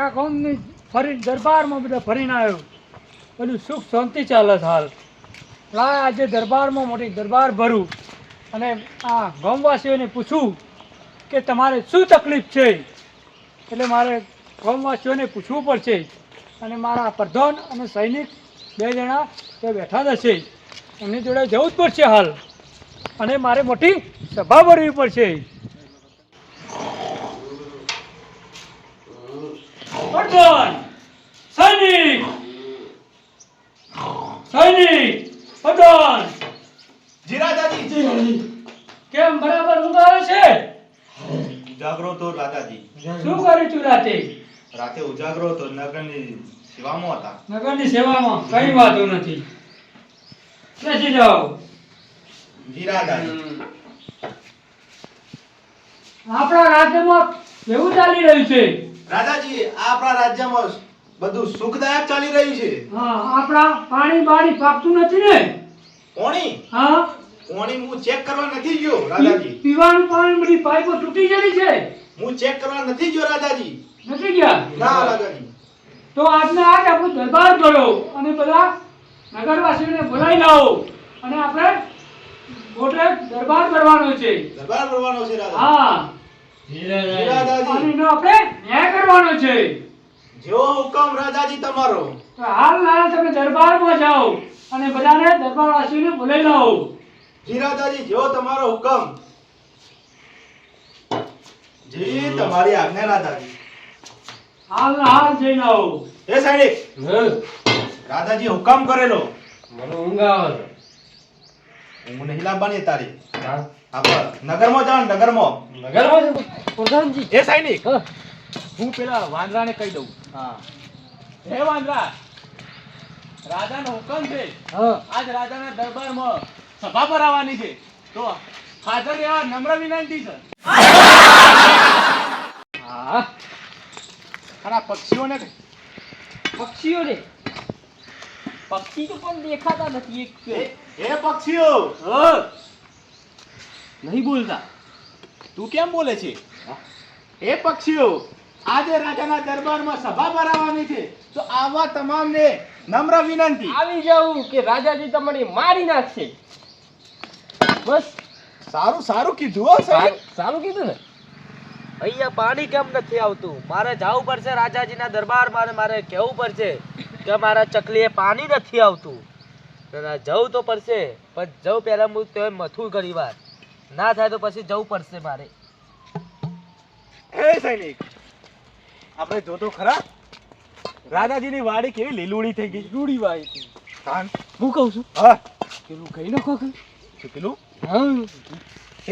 આખા ગામની ફરી દરબારમાં બધા ફરીને આવ્યો. બધું સુખ શાંતિ ચાલે છે હાલ. લાય આજે દરબારમાં મોટી દરબાર ભરું. અને આ ગામવાસીઓને પૂછું કે તમારે શું તકલીફ છે? એટલે મારે ગામવાસીઓને પૂછવું પડશે. અને મારા પ્રધાન અને સૈનિક બે જણા તે બેઠા હશે. એમની જોડે જવું જ પડશે હાલ. અને મારે મોટી સભા ભરવી પડશે. પ્રધાન સૈનિક. સૈનિક પ્રધાન જી રાજાજી કેમ બરાબર ઊંઘ આવે છે? ઉજાગરો તો રાજાજી. શું કર્યું તું રાતે? રાતે ઉજાગરો તો નગરની સેવામાં હતા. નગરની સેવામાં? કઈ વાતો નથી. બેસી જાઓ. જી રાજાજી આપણા રાજ્યમાં એવું ચાલી રહ્યું છે. રાજાજી આપણા રાજ્યમાં બધું સુખદાયક ચાલી રહ્યું છે. હા આપણા પાણી બાણી પાકતું નથી ને? પાણી હા? પાણી હું ચેક કરવા નથી ગયો રાજાજી. પીવાનું પાણી બધી પાઇપો તૂટી ગયેલી છે? હું ચેક કરવા નથી ગયો રાજાજી. નથી ગયા? ના રાજાજી. તો આજને આજ આપણો દરબાર ભરો અને બધા નગરવાસીઓને બોલાવી લાવો. અને આપણે મોટે દરબાર કરવાનો છે. દરબાર ભરવાનો છે રાજા. હા. જી અને રાજાજી એનો આપણે ન્યાય કરવાનો છે. જેવો હુકમ રાજાજી તમારો. તો હાલ ના તમે દરબારમાં જાઓ અને બધાને દરબારવાસીઓને બોલાવી લાવો. જી જેવો તમારો હુકમ. જી તમારી આજ્ઞા રાજાજી. હાલ હાલ જઈને આવો. એ સૈનિક રાજાજી હુકમ કરેલો. મને ઊંઘ આવે હું નહીં લાવવાની તારી. હા. નગરમાં જાવ નગરમાં. નગરમાં પ્રધાનજી. એ સૈનિક. હું. પેલા વાંદરાને કહી દઉં. હા. હે વાંદરા રાજાનો હુકમ છે. આજ રાજાના દરબારમાં સભા ભરાવાની છે. તો હાજર રહેવા નમ્ર વિનંતી છે. હા. અને આ પક્ષીઓને પક્ષીઓ ને પક્ષી તો પણ દેખાતા નથી એક એ એ પક્ષીઓ. હા. નહીં બોલતા. તું કેમ બોલે છે? એ પક્ષીઓ આજે રાજાના દરબારમાં સભા ભરાવાની છે તો આવા તમામને નમ્ર વિનંતી. આવી જાઉં કે રાજાજી તમને મારી નાખશે. બસ. સારું સારું કીધું હો સાહેબ. સારું કીધું ને? અહીંયા પાણી કેમ નથી આવતું? મારે જવું પડશે રાજાજીના દરબારમાં મારે કહેવું પડશે કે મારા ચકલીએ પાણી નથી આવતું. જવું તો પડશે પણ જવું પહેલા હું તે મથું ઘણી વાર ના થાય તો પછી જવું પડશે મારે. એ સૈનિક આપણે જોતો ખરા? રાધાજીની વાડી કેવી લીલુડી થઈ ગઈ. રૂડી વાય કાન હું કહું છું? હા. પેલું કહી નાખો કે પેલું? હા.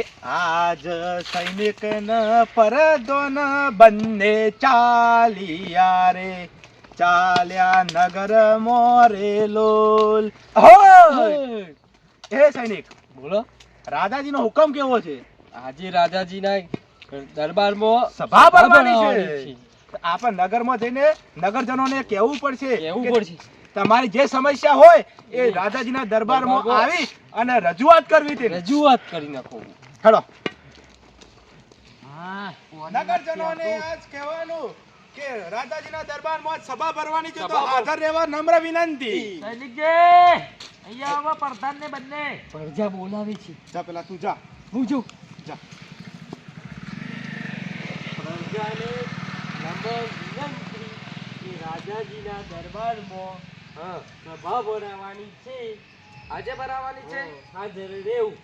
એ આજ સૈનિક ન પરદોન બંને ચાલિયા રે. ચાલ્યા નગર મોરે લોલ. એ સૈનિક બોલો. રાજાજીનો હુકમ કેવો છે? આજે રાજાજીના દરબારમાં સભા ભરવાની છે. આપણે નગરમાં જઈને નગરજનોને કહેવું પડશે કહેવું પડશે. તમારી જે સમસ્યા હોય એ રાજાજીના દરબારમાં આવી અને રજૂઆત કરવી હતી રજૂઆત કરી નાખો. હેડો. હા નગરજનોને આજ કહેવાનું. કે રાજાજીના દરબારમાં આજ સભા ભરવાની છે તો હાજર રહેવા નમ્ર વિનંતી. અહીંયા આવા પ્રધાનને બંને. પ્રજા બોલાવે છે. જા પેલા તું જા. હું જો જા. પ્રજાને નમ્ર વિનંતી કે રાજાજીના દરબારમાં સભા ભરાવાની છે. આજે ભરાવાની છે? હાજર રહેવું.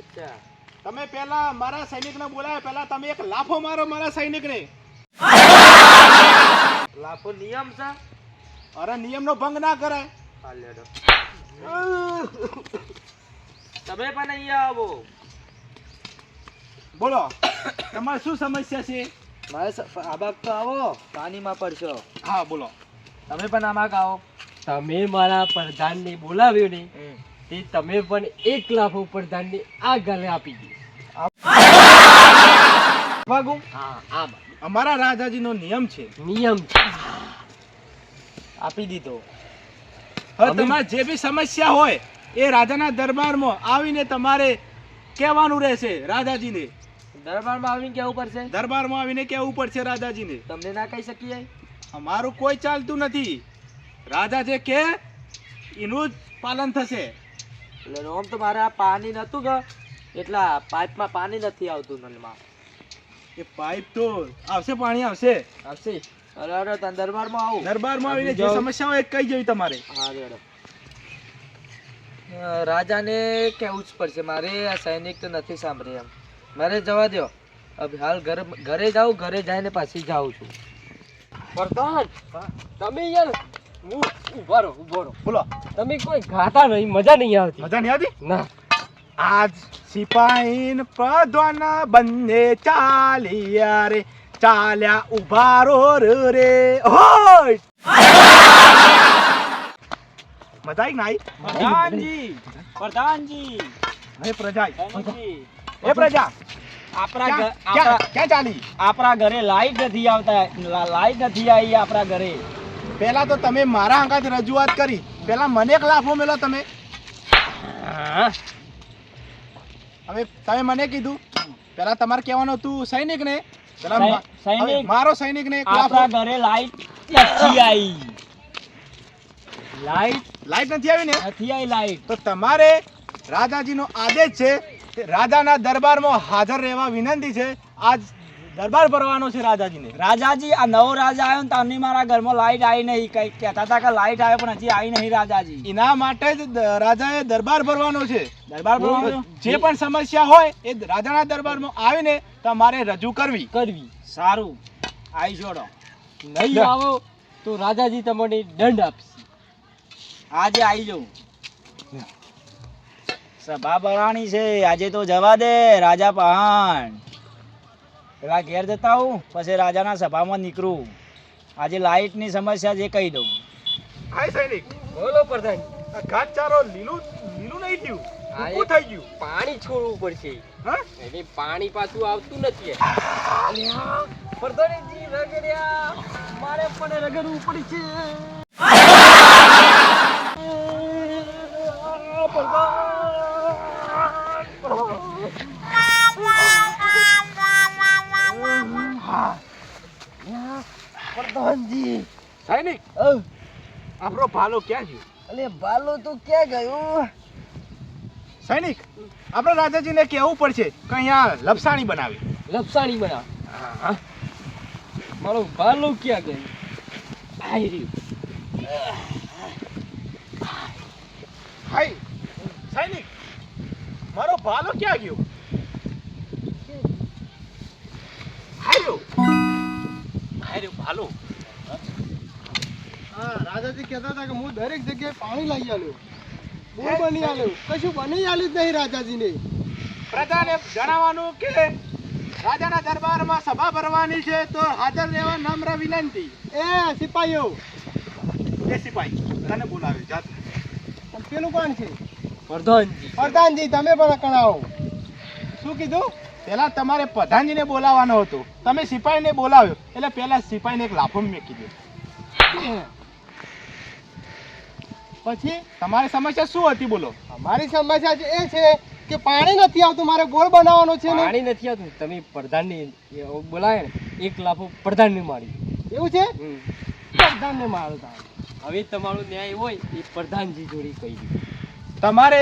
અચ્છા. તમે પેલા મારા સૈનિકને બોલાવ્યા પેલા તમે એક લાફો મારો મારા સૈનિકને. લાફો નિયમ છે? અરે નિયમનો ભંગ ના કરાય. તમે પણ અહીંયા આવો. બોલો તમારે શું સમસ્યા છે? મારે આબાગ તો આવો પાણીમાં પડશો. હા બોલો. તમે પણ આમાં આવો. તમે મારા પ્રધાનને બોલાવ્યો ને તે તમે પણ એક લાફો પ્રધાનને આ ગાલે આપી દો. વાગું હા આમ અમારા રાજાજીનો નિયમ છે. નિયમ આપી દીધો. હવે તમારે જે બી સમસ્યા હોય એ રાજાના દરબારમાં આવીને તમારે કહેવાનું રહેશે રાજાજીને. દરબારમાં આવીને કેવું પડશે? દરબારમાં આવીને કેવું પડશે રાજાજીને? તમને ના કહી શકીએ? અમારું કોઈ ચાલતું નથી. રાજા જે કે એનું જ પાલન થશે. એટલે રોમ તો મારે આ પાણી નતું કે એટલા પાઇપમાં પાણી નથી આવતું નળમાં એ પાઇપ તો આવશે પાણી આવશે. આવશે. અરે અરે તને દરબારમાં આવું. દરબારમાં આવીને જે. સમસ્યા હોય કહી જવી તમારે. હા રાજાને કહેવું જ પડશે મારે આ સૈનિક તો નથી સાંભળે એમ. મારે જવા દો હવે હાલ ઘરે ઘરે જાઉં ઘરે જઈને પાછી જાઉં છું. પ્રધાન તમે યાર હું ઊભો રહો ઊભો રહો. બોલો. તમે કોઈ ગાતા નહીં મજા નહીં આવતી. મજા નહીં આવતી? ના. આજ સિપાહીન પ્રધાન બંને ચાલ્યા રે. ચાલ્યા ઊભા રો રે હોય મજા આવી નાઈ પ્રધાનજી પ્રધાનજી. હે પ્રજા. હે પ્રજા. આપણા ક્યાં ચાલી? આપણા ઘરે લાઈટ નથી આવતા. લાઈટ નથી આવી આપણા ઘરે. પેલા તો તમે મારા અંગાત રજૂઆત કરી. પેલા મને એક લાફો મેલો તમે. હવે તમે મને કીધું. પેલા તમારે કહેવાનું હતું સૈનિક ને પેલા સૈનિક? મારો સૈનિક ને આપણા ઘરે લાઈટ નથી આવી. લાઈટ લાઈટ નથી આવી ને? નથી આવી લાઈટ તો તમારે રાજાજીનો આદેશ છે કે રાજાના દરબારમાં હાજર રહેવા વિનંતી છે. આજ દરબાર ભરવાનો છે રાજાજીને. રાજાજી આ નવો રાજા આવ્યો ને તારની મારા ઘરમાં લાઈટ આવી નહીં. કઈ કહેતા હતા કે લાઈટ આવે પણ હજી આવી નહીં રાજાજી. એના માટે જ રાજાએ દરબાર ભરવાનો છે. દરબાર ભરવાનો? જે પણ સમસ્યા હોય એ રાજાના દરબારમાં આવીને તમારે રજૂ કરવી. કરવી. સારું. આવી જોડો. નહીં આવો તો રાજાજી તમને દંડ આપશે. આજે આવી જાઉં. સભા ભરવાની છે. આજે તો જવા દે રાજા પહાણ. પેલા ઘેર જતા હું પછી રાજાના સભામાં નીકળું. આજે લાઇટની સમસ્યા જે કહી દઉં. હાય સૈનિક. બોલો પ્રધાન. આ લીલું લીલું નહીં થયું થઈ ગયું. પાણી છોડવું પડશે. હા? એટલે પાણી પાછું આવતું નથી પ્રધાનજી રગડ્યા. મારે પણ રગડવું પડશે પ્રધાનજી સૈનિક આપણો ભાલો ક્યાં ગયો? અલે ભાલો તો ક્યાં ગયો? સૈનિક આપણે રાજાજીને કહેવું પડશે કે અહીંયા લપસાણી બનાવી. લપસાણી બનાવ. મારો ભાલો ક્યાં ગયો? આઈ રહ્યું. હાય સૈનિક મારો ભાલો ક્યાં ગયો? હાયો હાયો ભાલો હા રાજાજી કહેતા હતા કે હું દરેક જગ્યાએ પાણી લઈ આલ્યો. બોર બની આલ્યો. કશું બની આલ્યું જ નહીં રાજાજીને. પ્રજાને જણાવવાનું કે રાજાના દરબારમાં સભા ભરવાની છે તો હાજર રહેવા નમ્ર વિનંતી. એ સિપાહીઓ એ સિપાહી તને બોલાવ્યો જાત. પેલું કોણ છે? પ્રધાનજી. પ્રધાનજી તમે પણ કણાવો શું કીધું? પેલા તમારે પ્રધાનજીને બોલાવવાનો હતો. તમે સિપાહીને બોલાવ્યો. એટલે પેલા સિપાહીને એક લાફો મેકી દો પછી તમારી સમસ્યા શું હતી બોલો? અમારી સમસ્યા એ છે કે પાણી નથી આવતું મારે ગોળ બનાવવાનો છે પાણી નથી આવતું. તમે પ્રધાનની બોલાય ને એક લાફો પ્રધાનને મારી એવું છે? પ્રધાનને મારતા હવે તમારો ન્યાય હોય એ પ્રધાનજી જોડી કહી દીધું તમારે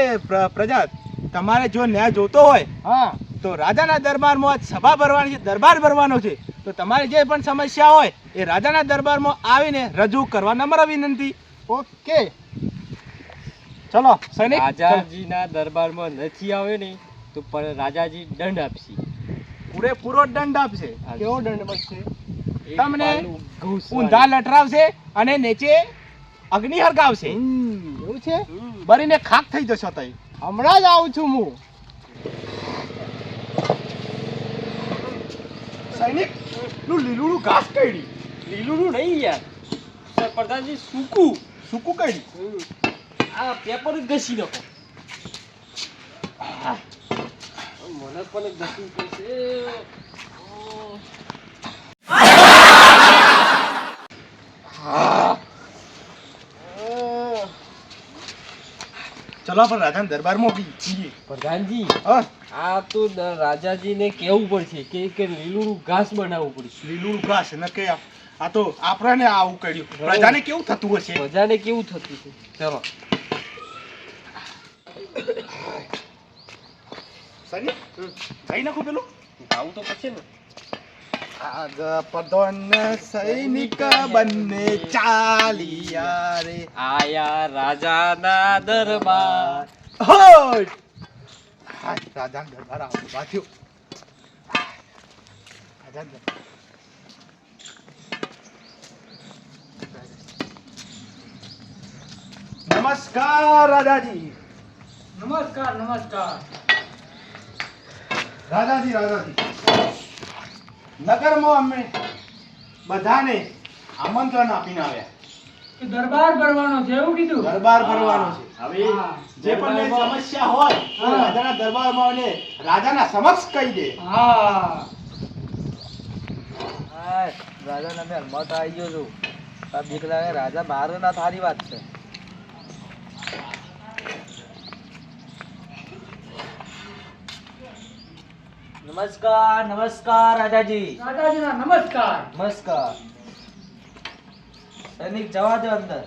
પ્રજા તમારે જો ન્યાય જોતો હોય હા. તો રાજાના દરબારમાં સભા ભરવાની છે દરબાર ભરવાનો છે. તો તમારી જે પણ સમસ્યા હોય એ રાજાના દરબારમાં આવીને રજૂ કરવા નમ્ર વિનંતી. ઓકે. ચલો સૈનિક. રાજાજીના દરબારમાં નથી આવે ને તો પણ રાજાજી દંડ આપશે. પૂરેપૂરો દંડ આપશે. કેવો દંડ મળશે તમને ઊંધા લટરાવશે અને નીચે અગ્નિ હરગાવશે. એવું છે? બરીને ખાક થઈ જશો તઈ. હમણાં જ આવું છું હું. સૈનિકનું લીલું ઘાસ કઈડી લીલું નહીં યાર. પ્રધાનજી સૂકું સૂકું કઈડી આ પેપર જ ઘસી નાખો. મને પણ ઘસી પડશે. ચલો પણ રાજાના દરબાર મોકલી. પ્રધાનજી આ તો રાજાજીને કેવું પડશે? કે કે લીલું ઘાસ બનાવવું પડશે? લીલું ઘાસ ન કે આ તો આપણાને આવું કર્યું પ્રજાને કેવું થતું હશે? પ્રજાને કેવું થતું છે ચલો. સની કઈ નાખું પેલું. આવું તો પછી ને. આગ પદન સૈનિક બંને ચાલિયા રે આયા રાજાના દરબાર. હો! હા રાજા દરબાર આવું બાથ્યું રાજા નમસ્કાર રાજાજી. નમસ્કાર નમસ્કાર. રાજાજી રાજાજી. નગરમાં અમે બધાને આમંત્રણ આપીને આવ્યા. દરબાર ભરવાનો છે એવું કીધું? દરબાર ભરવાનો છે. હવે જે પણ સમસ્યા હોય. રાજાના દરબારમાં આવીને રાજાના સમક્ષ કહી દે. હા. રાજા તમે મત આવી ગયો છું. આ બીક લાગે રાજા બહાર ના થારી વાત છે. નમસ્કાર નમસ્કાર રાજાજી. રાજાજીના નમસ્કાર. નમસ્કાર. સૈનિક જવા દો અંદર.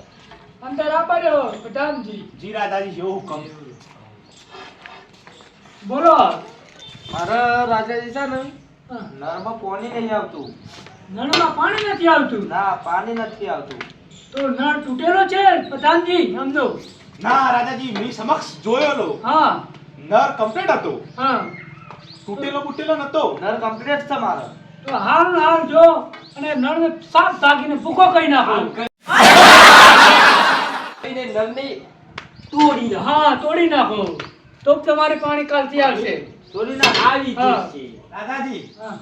અંદર આપા પ્રધાનજી. જી રાજાજી જેવો હુકમ. બોલો. મારા રાજાજી છે ને નળમાં પાણી નહીં આવતું. નળમાં પાણી નથી આવતું. ના પાણી નથી આવતું. તો નળ તૂટેલો છે પ્રધાનજી સમજો. ના રાજાજી મેં સમક્ષ જોયેલો. હા. નળ કમ્પ્લીટ હતો. હા. તૂટેલો બુટેલો નતો. નળ કમ્પ્લીટ છે મારો. તો હાલ હાલ જો અને નળને સાફ ભાગીને ભૂકો કરી નાખો. નળની તોડી હા તોડી નાખો. તો તમારે પાણી કાલથી આવશે. તોડી ના આવી. જશે. હા.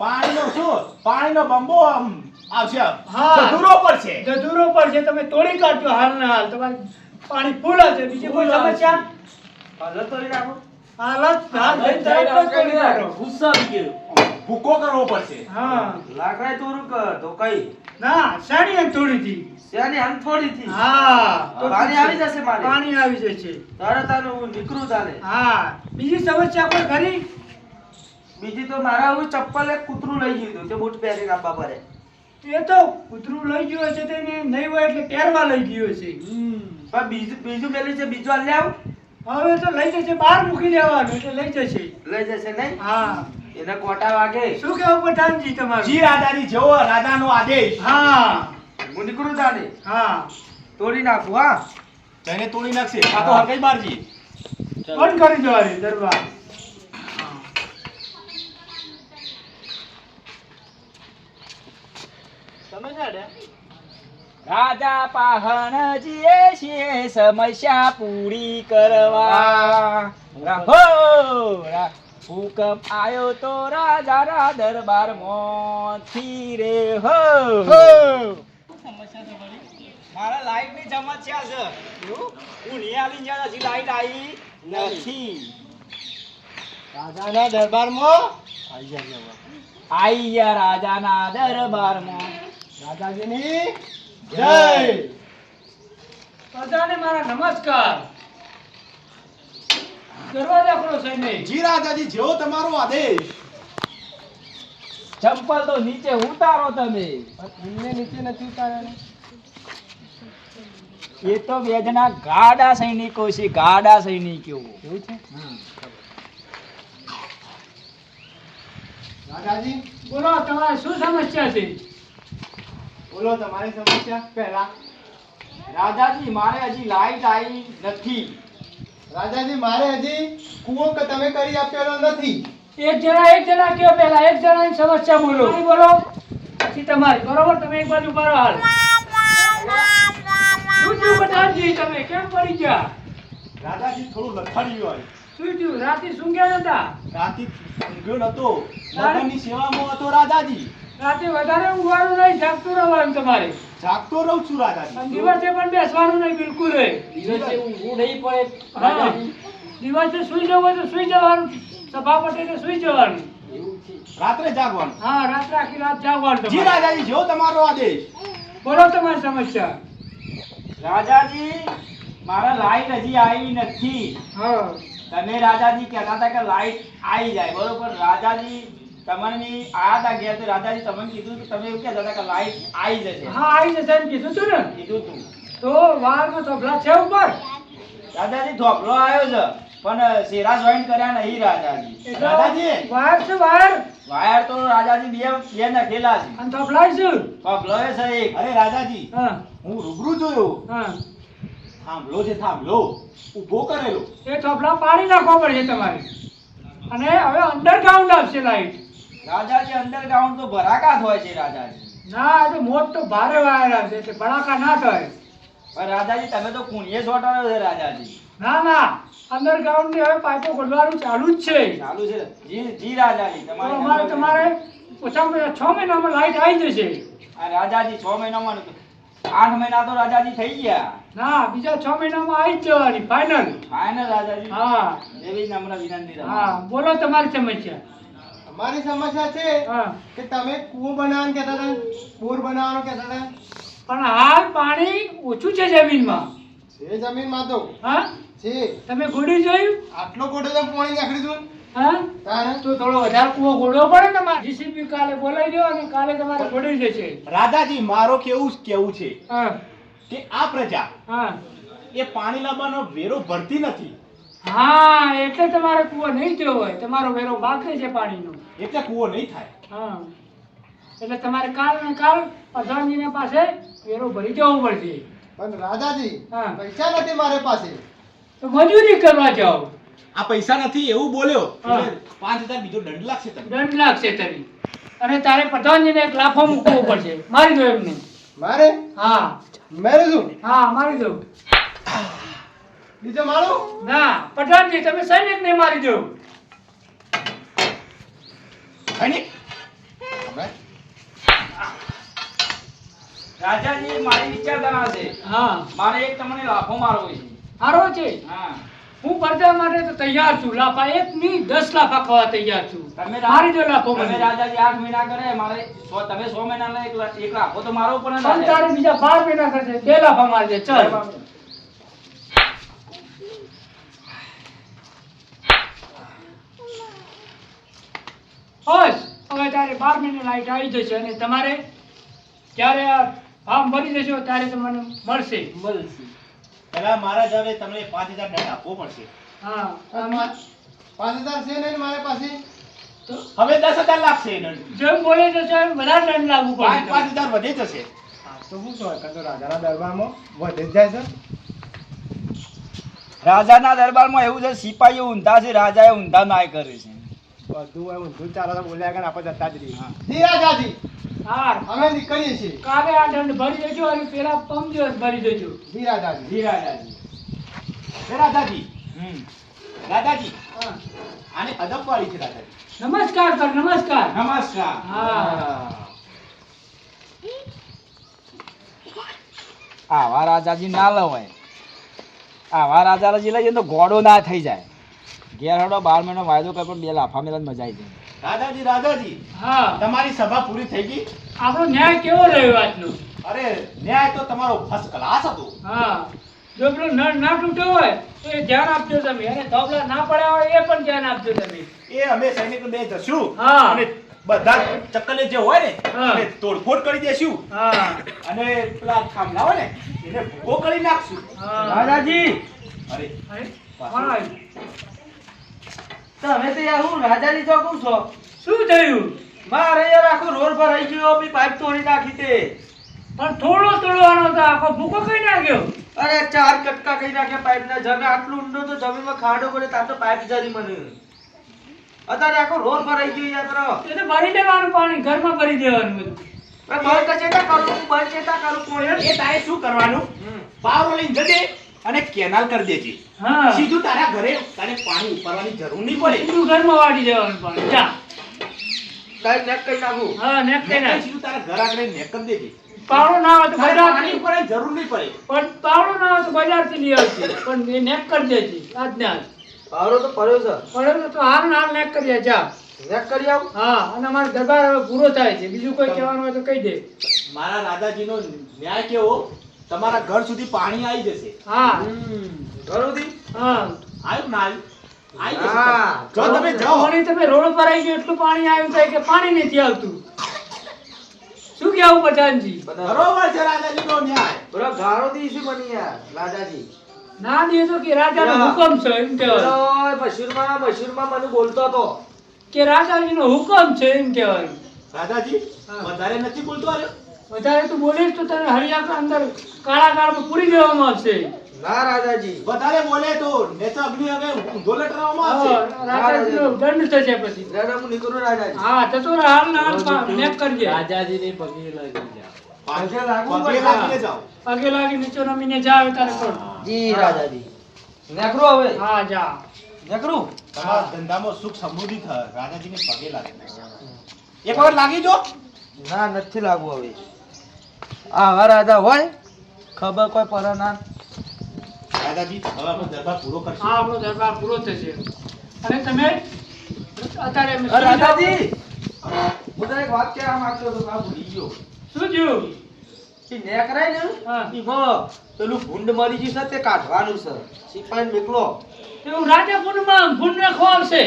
પાણીનો શું? પાણીનો બંબો આમ આવશે હા. ધતુરો પર છે. ગધુરો પર છે. તમે તોડી કાઢજો હાલ ને હાલ. તમારે પાણી ફૂલ હશે બીજી કોઈ સમસ્યા? હાલ તોડી નાખો. ભૂકો કરવો પડશે. હા. લાકડાએ તોડું કર તો કઈ? ના શાણી એમ તોડી હતી? શેની હંથોડીથી. હા પાણી આવી જશે મારે. પાણી આવી જશે. તરત આનું હું નીકળું તાને. હા. બીજી સમસ્યા કોઈ ખરી? બીજી તો મારા હું ચપ્પલ એક કૂતરું લઈ ગયું હતું તે બૂટ પહેરીને આપવા પડે. એ તો કૂતરું લઈ ગયું હશે તેને નહીં હોય એટલે પહેરવા લઈ ગયું હશે. પણ બીજું બીજું પેલું છે બીજું હાલ આવ. હવે તો લઈ જશે બહાર મૂકી દેવાનું એટલે લઈ જશે. લઈ જશે નહીં? હા. એને કોટા વાગે. શું કેવું પ્રધાનજી તમારું? જી રાજાજી જેવો રાજાનો આદેશ. હા. હું નીકળું તાને હા. તોડી નાખું હા? તેને તોડી નાખશે. આ તો હરકઈ બારજી. બંધ કરી દેવાની દરબાર. રાજા પાહણ જીએ છીએ સમસ્યા પૂરી કરવા. હો રા- હુકમ આવ્યો તો રાજાના મોથી રે હો. મારા લાઈટની સમસ્યા છે? હું નિયાલી જ્યાં હજી લાઈટ આવી નથી. રાજાના દરબારમાં? આઈ ગયા રાજાના દરબારમાં. રાજાજીની જય. પ્રધાને મારા નમસ્કાર. દરવાજા ખોલો સૈનિક. જી રાજાજી જેવો તમારો આદેશ. ચંપલ તો નીચે ઉતારો તમે. એમને નીચે નથી ઉતાર્યા એ તો વેદના ગાડા સૈનિકો છે ગાડા સૈનિકો. એવું છે? રાજાજી? બોલો તમારે શું સમસ્યા છે? બોલો તમારી સમસ્યા પહેલા. રાજાજી મારે હજી લાઈટ આવી નથી. રાજાજી મારે હજી કૂવો કે તમે કરી આપેલો નથી. એક જણા એક જણા કયો પહેલા? એક જણાની સમસ્યા બોલો. બોલો. પછી તમારી. બરોબર? તમે એક બાજુ કરો હાલ. શું થયું પ્રધાનજી તમે કેમ પડી ગયા? રાજાજી થોડું લથાડી હોય શું થયું? રાતે સૂંઘ્યા નતા? રાતે ઊંઘ્યો નતો. નગરની સેવામાં હતો રાજાજી. રાતે વધારે ઊંઘવાનું નહીં જાગતું રહેવાનું તમારે. જાગતો રહું છું રાજા દિવસે પણ બેસવાનું નહીં બિલકુલ દિવસે ઊંઘવું નહીં પડે દિવસે સુઈ જવું હોય તો સુઈ જવાનું સભાપતિ ને સુઈ જવાનું. રાત્રે જાગવાનું. હા રાત્રે આખી રાત જાગવાનું જી રાજાજી જો તમારો આદેશ. બોલો તમારી સમસ્યા. રાજાજી મારા લાઈટ હજી આવી નથી. હા. તમે રાજાજી કહેતા હતા કે લાઈટ આવી જાય બરોબર? રાજાજી તમારી આયા તા ઘેર તો રાજાજી તમને કીધું કે તમે એવું કહેતા હતા કે લાઈટ આવી જશે. હા આવી જશે એમ કીધું તું ને. કીધું તું. તો વારમાં ધોપલા છે ઉપર? રાધાજી ધોપલો આવ્યો છે પણ શેરા જોઈન કર્યા નહીં રાજાજી દાદાજી. વાયર છે વાયર વાયર તો રાજાજી બે બે નાખેલા છે. અને ચોપલા શું ધોપલો એ છે એક. અરે રાજાજી હું. રૂબરૂ જોયો. હા. થાંભલો છે થાંભલો. ઊભો કરેલો. એ ધોપલા પાડી નાખવા પડશે તમારે. અને હવે અંડરગ્રાઉન્ડ આવશે લાઈટ રાજાજી અંડરગ્રાઉન્ડ તો ભરાકા હોય છે રાજાજી. ના તો મોટ તો ભારે વાયરા છે એટલે ભડાકા ના થાય. પણ રાજાજી તમે તો કુણીએ સોટાડ્યો છે રાજાજી. ના ના અંડરગ્રાઉન્ડની હવે પાઇપો ખોલવાનું ચાલુ જ છે. ચાલુ છે. જી જી રાજાજી તમારે અમારે તમારે ઓછામાં ઓછા છ મહિનામાં લાઈટ આવી જશે. આ રાજાજી છ મહિનામાં આઠ મહિના તો રાજાજી થઈ ગયા. ના બીજા છ મહિનામાં આવી જ જવાની ફાઇનલ ફાઇનલ રાજાજી. હા. એવી નમ્ર વિનંતી હા બોલો તમારી સમસ્યા. અમારી સમસ્યા છે હા. કે તમે કૂવો બનાવવાનું કહેતા હતા બોર બનાવવાનું કહેતા હતા. પણ હાલ પાણી ઓછું છે જમીનમાં. છે જમીનમાં તો. હા? છે. તમે ઘોડી જોયું? આટલો ગોડો તો પાણી નાખી દીધું. હા? તારે? તો થોડો વધારે કૂવો ઘોડો પડે ને તમારે. જીસીબી કાલે બોલાવી દો અને કાલે તમારે ગોળી જશે રાધાજી મારો કેવું કેવું છે હા. કે આ પ્રજા હા. એ પાણી લાવવાનો વેરો ભરતી નથી. હા એટલે તમારે કૂવો નહીં થયો હોય. તમારો વેરો બાકી છે પાણીનો. એટલે કૂવો નહીં થાય. હા. એટલે તમારે કાલ ને કાલ પ્રધાનજીને પાસે વેરો ભરી જવું પડશે. પણ રાજાજી હા. પૈસા નથી મારે પાસે. તો મજૂરી કરવા જાઓ. આ પૈસા નથી એવું બોલ્યો. પાંચ હજાર બીજો દંડ લાગશે તમને દંડ લાગશે તરી અને તારે પ્રધાનજીને એક લાફો મૂકવો પડશે. મારી દો એમને. મારે? હા. મારી દઉં હા મારી દો. બીજો મારું ના પ્રધાનજી તમે સૈનિકને મારી દો. અને રાજાજી મારી વિચારધારા છે. હા. મારે એક તમને લાફો મારવો છે. સારો છે? હા. હું પરજા માટે તો તૈયાર છું. લાફા એક ની દસ લાફા ખાવા તૈયાર છું. તમે મારી જો લાફો મને રાજાજી આઠ મહિના કરે મારે સો તમે સો મહિના એક લાફો તો મારો પણ તારે બીજા બાર મહિના થશે. બે લાફા મારજે ચાલ. બસ. હવે તારે બાર મહિને લાઈટ આવી જશે અને તમારે જ્યારે આ ફાર્મ ભરી જશો ત્યારે તમને મળશે. પેલા મારા જાવે તમને પાંચ હજાર દંડ આપવો પડશે. હા પાંચ હજાર છે ને મારી પાસે? હવે દસ હજાર લાગશે જેમ બોલે જશો એમ વધારે દંડ લાગુ પડે પડશે પાંચ હજાર વધે જશે. તો શું કહે તો રાજાના દરબારમાં વધે જ જાય છે. રાજાના દરબારમાં એવું છે સિપાહીઓ ઊંધા છે રાજાએ ઊંધા નાય કરે છે. બધું એમ ઊંધું ચાલે તો બોલ્યા આગળ આપણે જતા જ રહીએ. જી રાજાજી હા. અમે નીકળીએ છીએ. કાલે આ દંડ ભરી દેજો અને પેલા પમ દિવસ ભરી દેજો. રાજાજી હે રાજાજી હમ. હા. આને અદબ વાળી છે રાજાજી નમસ્કાર સર નમસ્કાર. નમસ્કાર. હા. આવા રાજાજી ના લવાય. આવા રાજાજી લઈએ તો ઘોડો ના થઈ જાય. ઘેર હેડો બાર મહિનો વાયદો કરે પણ બે લાફા મેલા મજા આવી જાય. રાજાજી રાજાજી હા. તમારી સભા પૂરી થઈ ગઈ? આપણો ન્યાય કેવો રહ્યો આજનો? અરે ન્યાય તો તમારો ફર્સ્ટ ક્લાસ હતો. હા. જો પેલો નળ ના તૂટ્યો હોય તો એ ધ્યાન આપજો તમે. અને ધોબલા ના પડ્યા હોય એ પણ ધ્યાન આપજો તમે. એ અમે સૈનિક બે જશું. હા. અને બધા ચક્કલે જે હોય ને. એને તોડફોડ કરી દેશું. હા. અને પેલા થાંભલા હોય ને એને ભૂકો કરી નાખશું. રાજાજી! અરે અરે, કોણ આવ્યું? તમે તો યાર હું રાજાની કોણ છો. શું થયું? મારે યાર આખો રોડ પર રહી ગયો બી પાઇપ તોડી નાખી તે. પણ થોડો તોડવાનો હતો આખો ભૂકો કઈ નાખ્યો. અરે ચાર કટકા કઈ નાખ્યા પાઇપ ના જગ આટલું ઊંડો તો જમીનમાં ખાડો પડે તાર તો પાઇપ જરી મને. અત્યારે આખો રોડ પર રહી ગયો યાર એ તો ભરી દેવાનું પાણી ઘરમાં ભરી દેવાનું બધું. બંધ કચેતા કરું બંધ ચેતા કરું. કોણ એ તારે શું કરવાનું. પાવરો લઈને જજે અને કેનાલ કરી દેજે. હા. સીધું તારા ઘરે તારે પાણી ઉપાડવાની જરૂર નહીં પડે. સીધું ઘરમાં વાળી જવાનું પાણી. જા. તારે નેક કઈ નાખું. હા નેક કઈ નાખ. સીધું તારા ઘર આગળ નેક કરી દેજે. પાવડો ના હોય તો બજાર પાણી ઉપાડવાની જરૂર નહીં પડે. પણ પાવડો ના હોય તો બજારથી લઈ આવશે પણ એ નેક કરી દેજે. આજ ને આજ. પાવરો તો પડ્યો છે. પડ્યો તો હાલ હાલ નેક કરી જા. નેક કરી આવું? હા અને અમારો દરબાર પૂરો થાય છે. બીજું કોઈ કહેવાનું હોય તો કહી દે. મારા રાજાજીનો ન્યાય કેવો? તમારા ઘર સુધી પાણી આવી જશે. હા. ઘરોથી હા. આવ્યું ના આવ્યું જશે. જો તમે જાઓ. પાણી તમે રોડ પર આવી ગયો એટલું પાણી આવ્યું થાય કે પાણી નથી આવતું. શું કેવું પ્રધાનજી બરોબર છે રાજાજીનો ન્યાય. બરો ગાળો શું બની યાર રાજાજી. ના દે તો કે રાજાનો ના. હુકમ છે એમ કહેવાય. બરો મશહૂરમાં મશહૂરમાં મને બોલતો હતો. કે રાજાજીનો હુકમ છે એમ કહેવાય. રાજાજી. વધારે નથી બોલતો અરે વધારે તું બોલીશ તો તને હરિયાણા અંદર કાળા કાળમાં પૂરી દેવામાં આવશે. ના રાજાજી. વધારે બોલે તો નેચો અગ્નિ હવે ઊંધો લટરાવવામાં આવશે. રાજાજીનો દંડ થશે પછી. ના ના હું નીકળું રાજાજી. હા તો તો હાલ ના હાલ કરજે રાજાજી કરજે પગે લાગવું પગે પડશે. લાગીને જાઓ. પગે લાગી નીચે નમીને જાવ તારે કોણ જી રાજાજી. નીકળું હવે. હા જા. નીકળું તમારા ધંધામાં સુખ સમૃદ્ધિ થાય. રાજાજીને પગે લાગે એક વાર લાગી જો. ના નથી લાગવું હવે. આવા રાજા હોય ખબર કોઈ પડે ના. દાદાજી હવે આપણો દરબાર પૂરો કરશું. હા આપણો દરબાર પૂરો થશે. અને તમે અત્યારે રાજાજી! હું એક વાત કહેવા માંગતો હતો આ ભૂલી ગયો. શું થયું? ઈ નેકરાય ને? હા. ઈમાં પેલું ભૂંડ મરી ગયું છે તે કાઢવાનું છે. સિપાઈ મેકલો. એવું રાજાપુરમાં ભૂંડ નાખવા આવશે.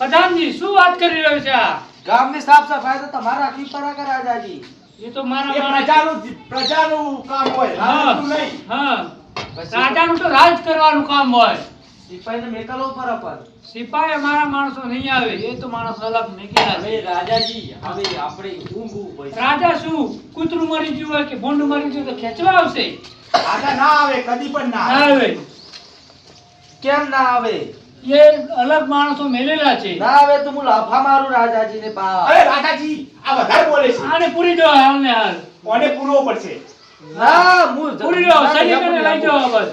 પ્રધાનજી શું વાત કરી રહ્યો છે આ? ગામની સાફ સફાઈ તો તમારે રાખવી પડે કે રાજાજી? એ તો મારા પ્રજાનું પ્રજાનું કામ હોય રાજાનું નહીં. હા. રાજાનું તો રાજ કરવાનું કામ હોય. સિપાઈને મેકલો ઉપર અપર સિપાહી અમારા માણસો નહીં આવે. એ તો માણસ અલગ મેકેલા છે. રાજાજી હવે આપણે ઊંઘવું રાજા શું? કૂતરું મરી ગયું હોય કે ભૂંડ મરી ગયું તો ખેંચવા આવશે? રાજા ના આવે કદી પણ ના આવે. કેમ ના આવે? એ અલગ માણસો મેલેલા છે. ના હવે તો હું લાફા મારું રાજાજીને બા. અરે રાજાજી આ વધારે બોલે છે. આને પૂરી દો હાલ ને હાલ. કોને પૂરવો પડશે? ના હું પૂરી દો સૈનિકોને લઈ જાવ બસ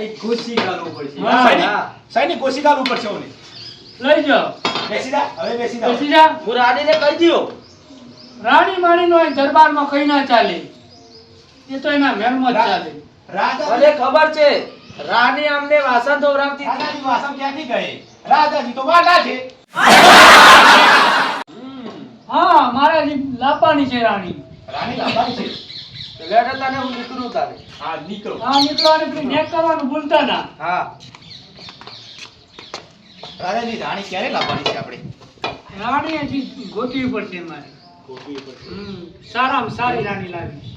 એ ખુશી કરવું પડશે. સૈનિક સૈનિક ખુશી ઉપર પડશે ઓને. લઈ જાવ બેસી જા હવે બેસી જા બેસી જા હું રાણીને કહી દ્યો. રાણી માણી નો દરબારમાં કઈ ના ચાલે. એ તો એના મહેલમાં માં ચાલે. રાજા મને ખબર છે રાણી અમને વાસણ ધોવરાવતી હતી. રાજાજી વાસણ ક્યાંથી ગયે રાજાજી તો વાડા છે. હા મારા જે લાપાની છે રાણી. રાણી લાપાની છે. લેટર તને હું નીકળું તારે? હા નીકળો. હા નીકળવાની પેલી નેક કરવાનું ભૂલતા ના. હા. રાજાજી રાણી ક્યારે લાવવાની છે આપણે? રાણી હજી ગોતવી પડશે મારે. સારામાં સારી રાણી લાવી.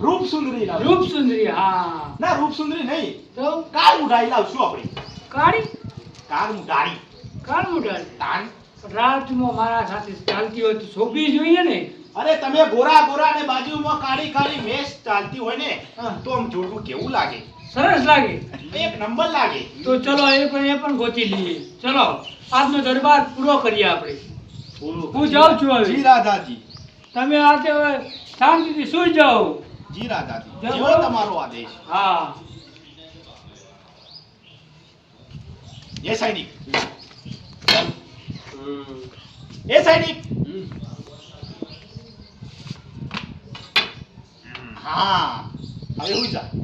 રૂપ સુંદરી લાવ. રૂપ સુંદરી હા. ના રૂપ સુંદરી નહીં. તો? કાળ મુઢારી લાવશું આપણે. કાળી? કાળ મુઢારી. કાળ મુઢારી. તાન. રાતમાં મારા સાથે ચાલતી હોય તો શોભી જોઈએ ને? અરે તમે ગોરા ગોરા ને બાજુમાં કાળી કાળી મેસ ચાલતી હોય ને તો આમ જોડવું કેવું લાગે? સરસ લાગે. એક નંબર લાગે. તો ચલો એ પણ એ પણ ગોતી લઈએ. ચલો આજનો દરબાર પૂરો કરીએ આપણે. હું જાઉં છું જી રાધાજી. તમે આજે હવે શાંતિથી સુઈ જાઓ. જી રાજાજી. જેવો તમારો આદેશ. હા. એ સૈનિક. એ સૈનિક. હા. હવે હું જા